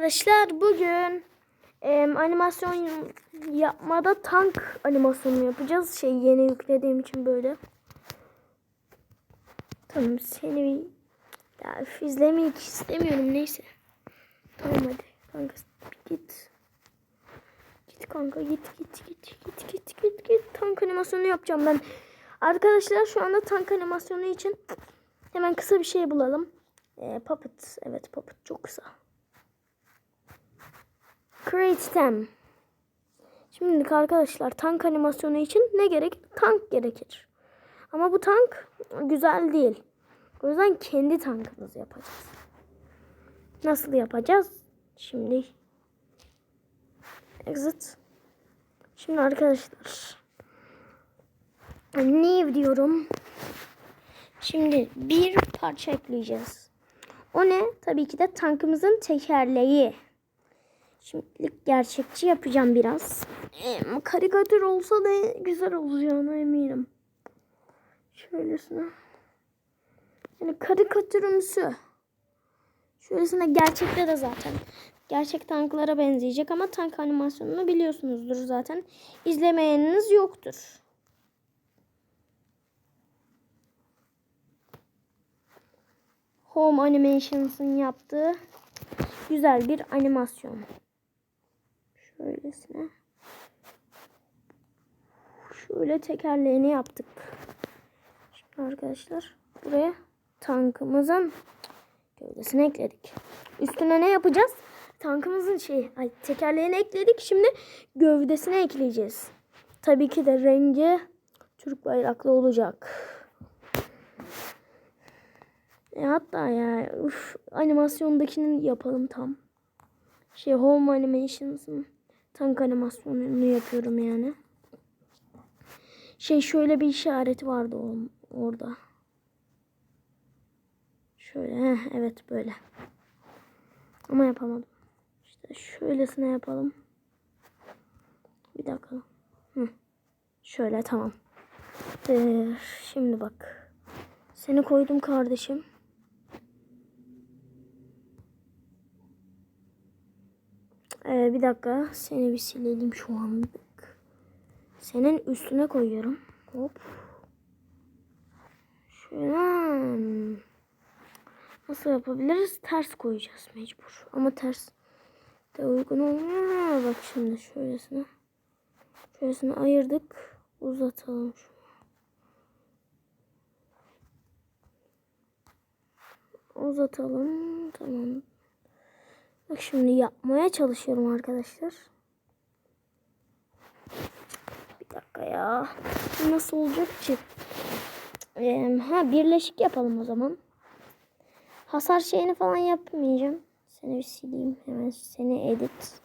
Arkadaşlar bugün em, animasyon yapmada tank animasyonu yapacağız. Şey yeni yüklediğim için böyle. Tamam seni ya, izlemeyi hiç istemiyorum neyse. Tamam hadi kanka git. Git kanka git git git git git git git. Tank animasyonu yapacağım ben. Arkadaşlar şu anda tank animasyonu için hemen kısa bir şey bulalım. Ee, puppet evet puppet çok kısa. Create them. Şimdilik arkadaşlar tank animasyonu için ne gerek? Tank gerekir. Ama bu tank güzel değil. O yüzden kendi tankımızı yapacağız. Nasıl yapacağız? Şimdi exit. Şimdi arkadaşlar new diyorum. Şimdi bir parça ekleyeceğiz. O ne? Tabii ki de tankımızın tekerleği. Şimdilik gerçekçi yapacağım biraz. Em, karikatür olsa da güzel olacağına eminim. Şöylesine. Yani karikatürümsü. Şöylesine gerçekte de zaten. Gerçek tanklara benzeyecek ama tank animasyonunu biliyorsunuzdur zaten. İzlemeyeniniz yoktur. Home Animations'ın yaptığı güzel bir animasyon. Şöylesine. Şöyle tekerleğini yaptık. Şimdi arkadaşlar buraya tankımızın gövdesini ekledik. Üstüne ne yapacağız? Tankımızın şey, ay tekerleğini ekledik. Şimdi gövdesine ekleyeceğiz. Tabii ki de rengi Türk bayraklı olacak. E hatta ya uf, animasyondakini yapalım tam. Şey Home Animations'ın tank animasyonunu yapıyorum yani. Şey şöyle bir işareti vardı orada. Şöyle heh, evet böyle. Ama yapamadım. İşte şöylesine yapalım. Bir dakika. Hı. Şöyle tamam. Ee, şimdi bak. Seni koydum kardeşim. Bir dakika. Seni bir silelim şu anlık. Senin üstüne koyuyorum. Hop. Şöyle. Nasıl yapabiliriz? Ters koyacağız mecbur. Ama ters de uygun olmuyor. Bak şimdi şöylesine. Şöylesine ayırdık. Uzatalım şunu. Uzatalım. Tamam. Bak şimdi yapmaya çalışıyorum arkadaşlar. Bir dakika ya. Nasıl olacak ki? Ee, ha birleşik yapalım o zaman. Hasar şeyini falan yapmayacağım. Seni bir sileyim. Hemen seni edit.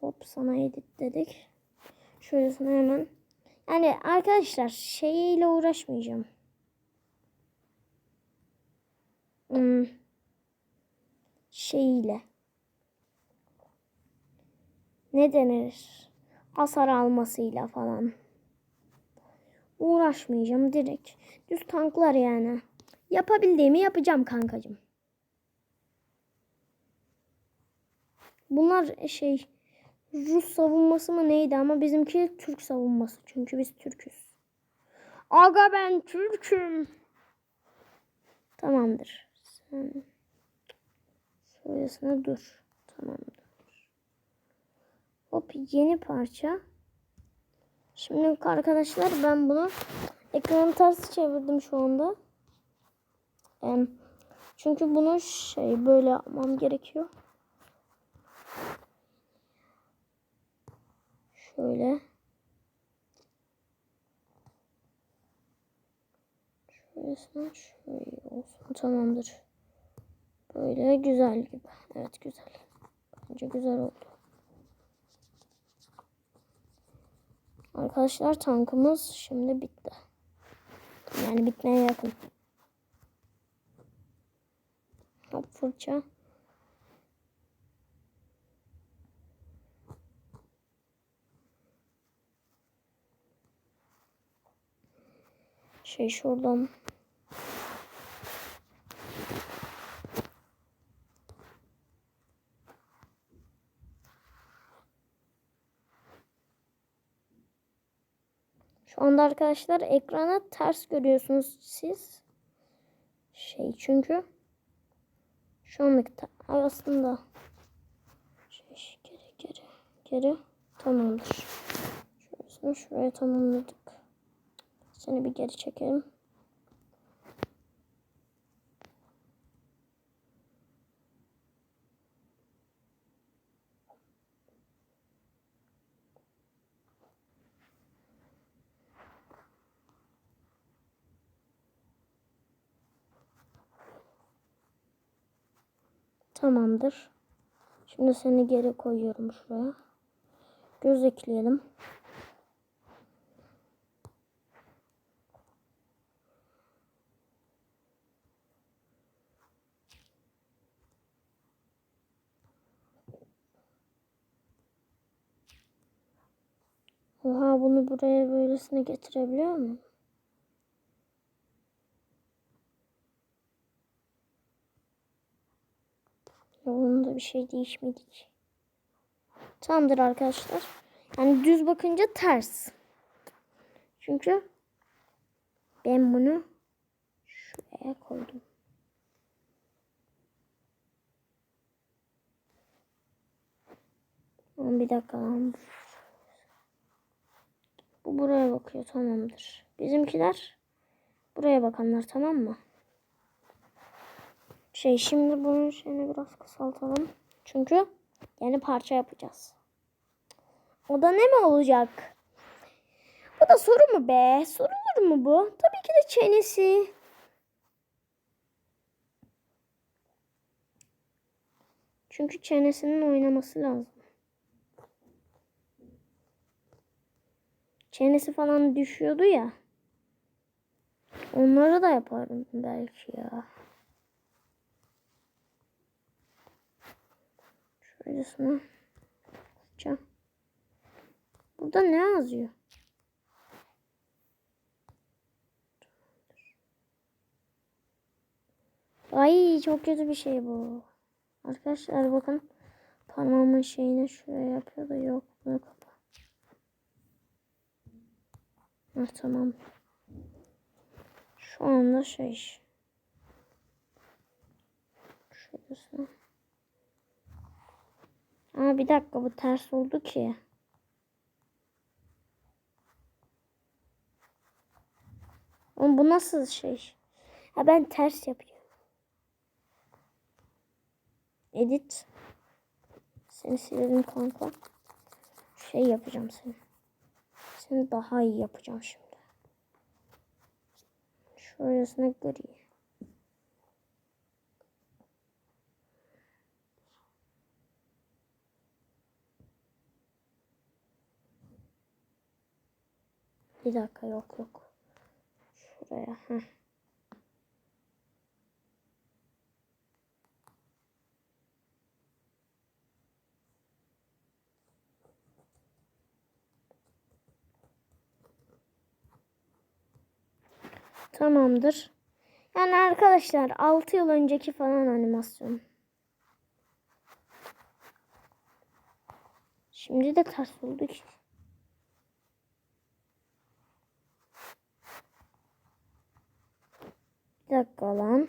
Hop sana edit dedik. Şöylesine hemen. Yani arkadaşlar şeyiyle uğraşmayacağım. Hmm. Şeyiyle. Ne denir? Hasar almasıyla falan. Uğraşmayacağım direkt. Düz tanklar yani. Yapabildiğimi yapacağım kankacığım. Bunlar şey Rus savunması mı neydi ama bizimki Türk savunması. Çünkü biz Türküz. Aga ben Türk'üm. Tamamdır. Sen şöylesine dur. Tamamdır. Hop yeni parça. Şimdi arkadaşlar ben bunu ekranı ters çevirdim şu anda. Çünkü bunu şey böyle yapmam gerekiyor. Şöyle. Şöylesine şöyle olsun. Tamamdır. Böyle güzel gibi. Evet güzel. Bence güzel oldu. Arkadaşlar tankımız şimdi bitti. Yani bitmeye yakın. Hop fırça. Şey şuradan Şu anda arkadaşlar ekrana ters görüyorsunuz siz. Şey çünkü şu anlık aslında şey, geri geri geri tamamdır. Şurasını şuraya tamamladık. Seni bir geri çekelim. Tamamdır. Şimdi seni geri koyuyorum şuraya. Göz ekleyelim. Oha bunu buraya böylesine getirebiliyor muyum? Yolunda bir şey değişmedi ki. Tamamdır arkadaşlar. Yani düz bakınca ters. Çünkü ben bunu şuraya koydum. Bir dakika. Bu buraya bakıyor tamamdır. Bizimkiler buraya bakanlar tamam mı? Şey şimdi bunun şeyini biraz kısaltalım. Çünkü yeni parça yapacağız. O da ne mi olacak? Bu da soru mu be? Sorulur mu bu? Tabii ki de çenesi. Çünkü çenesinin oynaması lazım. Çenesi falan düşüyordu ya. Onları da yaparım belki ya. Şöylesine. Yapacağım. Burada ne yazıyor? Ay çok kötü bir şey bu. Arkadaşlar bakın. Parmağımın şeyini şuraya yapıyor da yok. Bunu kapa. Ha, tamam. Şu anda şey. Şurası. Aa bir dakika bu ters oldu ki. Oğlum bu nasıl şey? Ha ben ters yapıyorum. Edit. Seni silelim kanka. Şey yapacağım seni. Seni daha iyi yapacağım şimdi. Şurasına gri. Bir dakika yok yok. Şuraya. Heh. Tamamdır. Yani arkadaşlar 6 yıl önceki falan animasyon. Şimdi de ters oldu ki. Dakika lan.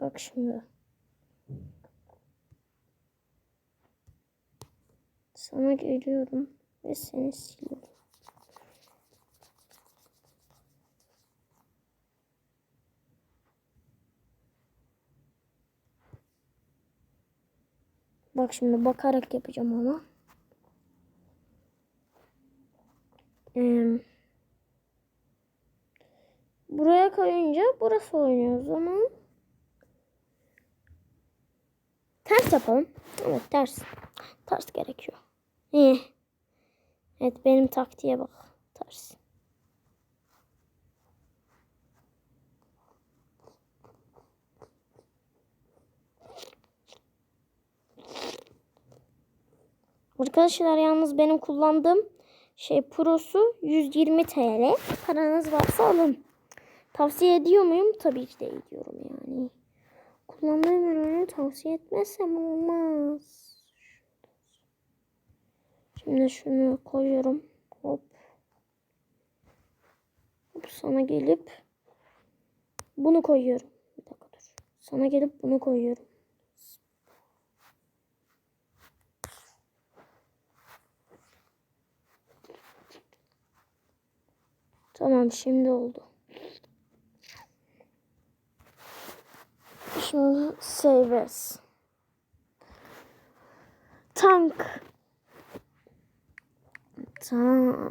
Bak şimdi. Sana geliyorum ve seni siliyorum. Bak şimdi bakarak yapacağım ama. Buraya koyunca burası oynuyor o zaman. Ters yapalım. Evet ters. Ters gerekiyor. İyi. Evet benim taktiğe bak. Ters. Arkadaşlar yalnız benim kullandığım Şey Pro'su 120 TL. Paranız varsa alın. Tavsiye ediyor muyum? Tabii ki de ediyorum yani. Kullandığım ürünü tavsiye etmezsem olmaz. Şimdi şunu koyuyorum. Hop. Hop sana gelip bunu koyuyorum. Bir dakika dur. Sana gelip bunu koyuyorum. Tamam şimdi oldu. Şimdi save as. Tank. Tank.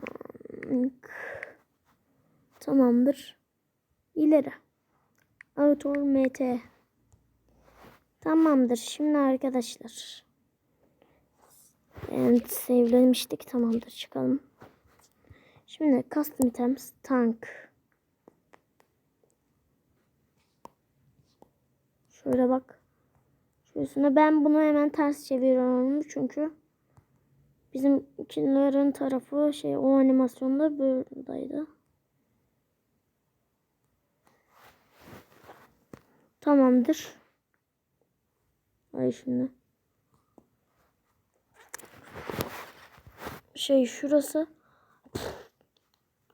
Tamamdır. İleri. Autor MT. Tamamdır. Şimdi arkadaşlar. Evet, save'lemiştik. Tamamdır. Çıkalım. Şimdi custom items tank. Şöyle bak. Şurasına ben bunu hemen ters çeviriyorum çünkü bizim ikilerin tarafı şey o animasyonda buradaydı. Tamamdır. Ay şimdi. Şey şurası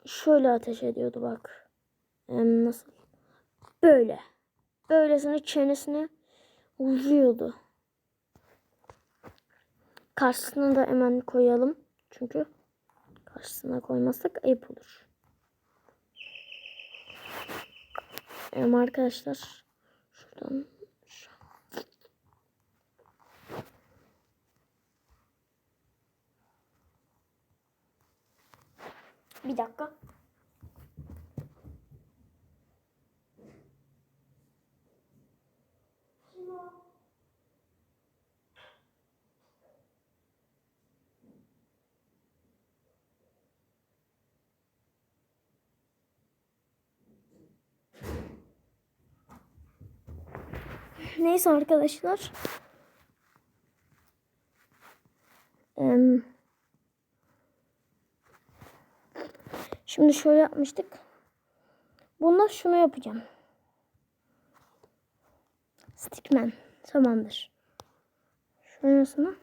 şöyle ateş ediyordu bak. Em, nasıl? Böyle. Böylesine çenesine vuruyordu. Karşısına da hemen koyalım. Çünkü karşısına koymazsak ayıp olur. Em arkadaşlar şuradan Bir dakika. Neyse arkadaşlar. Em, Şimdi şöyle yapmıştık. Bunda şunu yapacağım. Stickman. Tamamdır. Şurasına.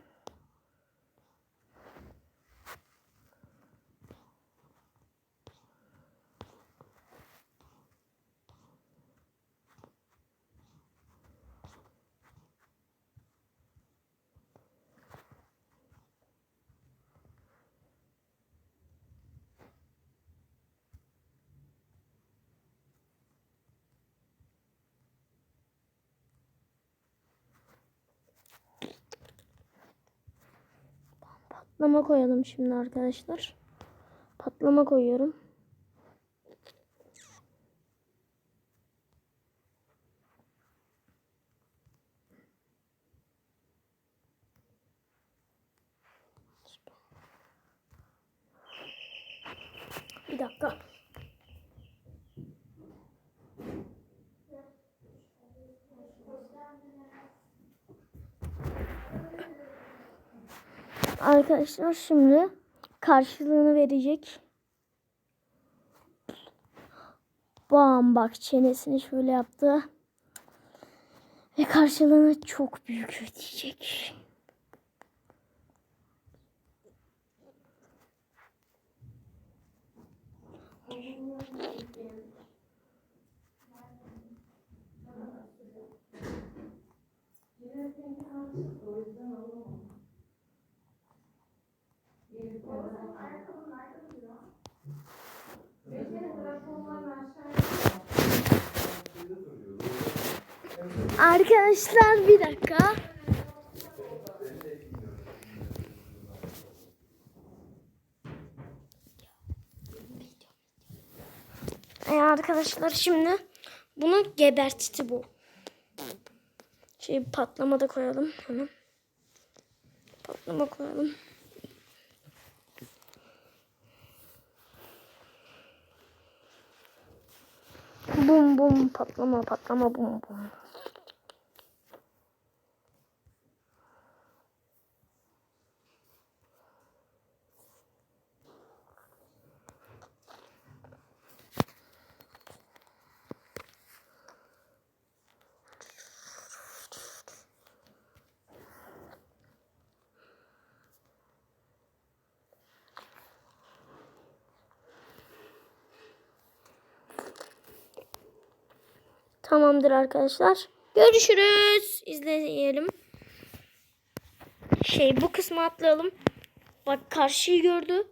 Patlama koyalım şimdi arkadaşlar. Patlama koyuyorum. Bir dakika. Arkadaşlar şimdi karşılığını verecek. Bam bak çenesini şöyle yaptı. Ve karşılığını çok büyük ödeyecek. Arkadaşlar bir dakika. E arkadaşlar şimdi bunu gebertti bu. Şey patlama da koyalım hemen. Patlama koyalım. Bum bum patlama patlama bum bum. Tamamdır arkadaşlar. Görüşürüz. İzleyelim. Şey bu kısmı atlayalım. Bak karşıyı gördü.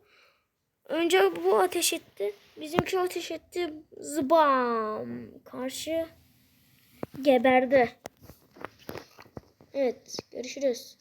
Önce bu ateş etti. Bizimki ateş etti. Zıbam. Karşı geberdi. Evet görüşürüz.